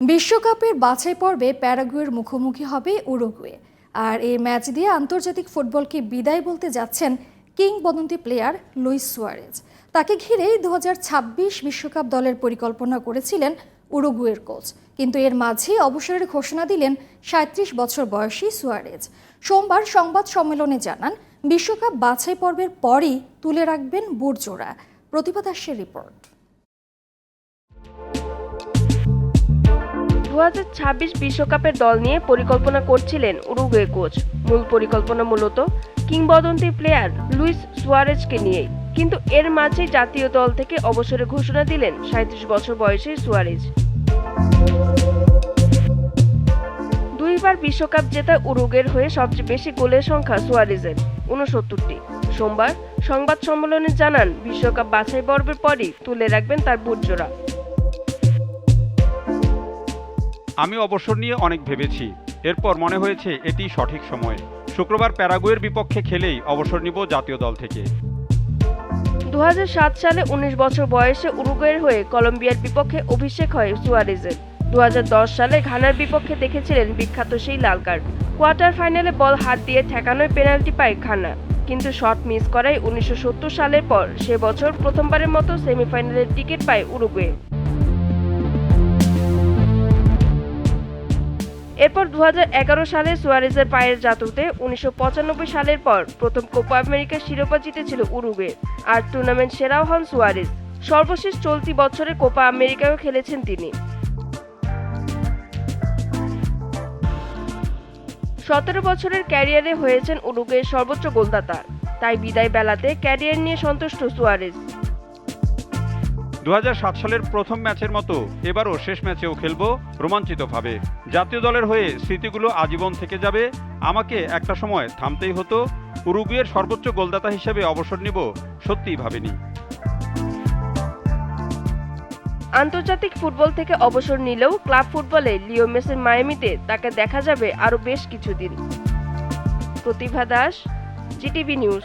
বিশ্বকাপের বাছাই পর্বে প্যারাগুয়ের মুখোমুখি হবে উরুগুয়ে। আর এই ম্যাচ দিয়ে আন্তর্জাতিক ফুটবলকে বিদায় বলতে যাচ্ছেন কিংবদন্তি প্লেয়ার লুইস সুয়ারেজ। তাকে ঘিরেই দু বিশ্বকাপ দলের পরিকল্পনা করেছিলেন উরুগুয়ের কোচ। কিন্তু এর মাঝে অবসরের ঘোষণা দিলেন সাঁত্রিশ বছর বয়সী সুয়ারেজ। সোমবার সংবাদ সম্মেলনে জানান, বিশ্বকাপ বাছাই পর্বের পরই তুলে রাখবেন বুটজোড়া প্রতিভা দাসের রিপোর্ট। দু বিশ্বকাপের দল নিয়ে পরিকল্পনা করছিলেন উরুগুয়ে কোচ। মূল পরিকল্পনা মূলত কিংবদন্তি প্লেয়ার লুইস সুয়ারেজকে নিয়েই। কিন্তু এর মাঝে জাতীয় দল থেকে অবসরে ঘোষণা দিলেন সাঁত্রিশ বছর বয়সী সুয়ারেজ। দুইবার বিশ্বকাপ জেতা উরুগের হয়ে সবচেয়ে বেশি গোলের সংখ্যা সুয়ারেজের উনসত্তরটি সোমবার সংবাদ সম্মেলনে জানান, বিশ্বকাপ বাছাই পর্বের পরই তুলে রাখবেন তার বুটজোড়া। আমি অবসর নিয়ে অনেক ভেবেছি। এরপর মনে হয়েছে এটি সঠিক সময়। শুক্রবার প্যারাগুয়ের বিপক্ষে খেলেই অবসর নিব জাতীয় দল থেকে। দু হাজার সাত সালে ১৯ বছর বয়সে উরুগুয়ের হয়ে কলম্বিয়ার বিপক্ষে অভিষেক হয় সুয়ারেজের। দু সালে ঘানার বিপক্ষে দেখেছিলেন বিখ্যাত সেই লাল কার্ড। কোয়ার্টার ফাইনালে বল হাত দিয়ে ঠেকানোয় পেনাল্টি পায় ঘানা। কিন্তু শট মিস করায় উনিশশো সত্তর সালের পর সে বছর প্রথমবারের মতো সেমিফাইনালের টিকিট পায় উরুগুয়ে। এরপর দু সালে সুয়ারেজের পায়ের জাতুতে উনিশশো পঁচানব্বই সালের পর প্রথম কোপা আমেরিকার শিরোপা জিতেছিল উরুগুয়ে আর টুর্নামেন্ট সেরাও হন সুয়ারেজ। সর্বশেষ চলতি বছরে কোপা আমেরিকায়ও খেলেছেন তিনি। সতেরো বছরের ক্যারিয়ারে হয়েছেন উরুগুয়ের সর্বোচ্চ গোলদাতা। তাই বিদায় বেলাতে ক্যারিয়ার নিয়ে সন্তুষ্ট সুয়ারেজ। দুহাজার সাত সালের প্রথম ম্যাচের মতো এবারও শেষ ম্যাচেও খেলব রোমাঞ্চিতভাবে। জাতীয় দলের হয়ে স্মৃতিগুলো আজীবন থেকে যাবে। আমাকে একটা সময় থামতেই হতো। উরুগুয়ের সর্বোচ্চ গোলদাতা হিসেবে অবসর নিব, সত্যিই ভাবিনি। আন্তর্জাতিক ফুটবল থেকে অবসর নিলেও ক্লাব ফুটবলে লিও মেসির মায়ামিতে তাকে দেখা যাবে আরও বেশ কিছুদিন। Pratibha Das, GTV news.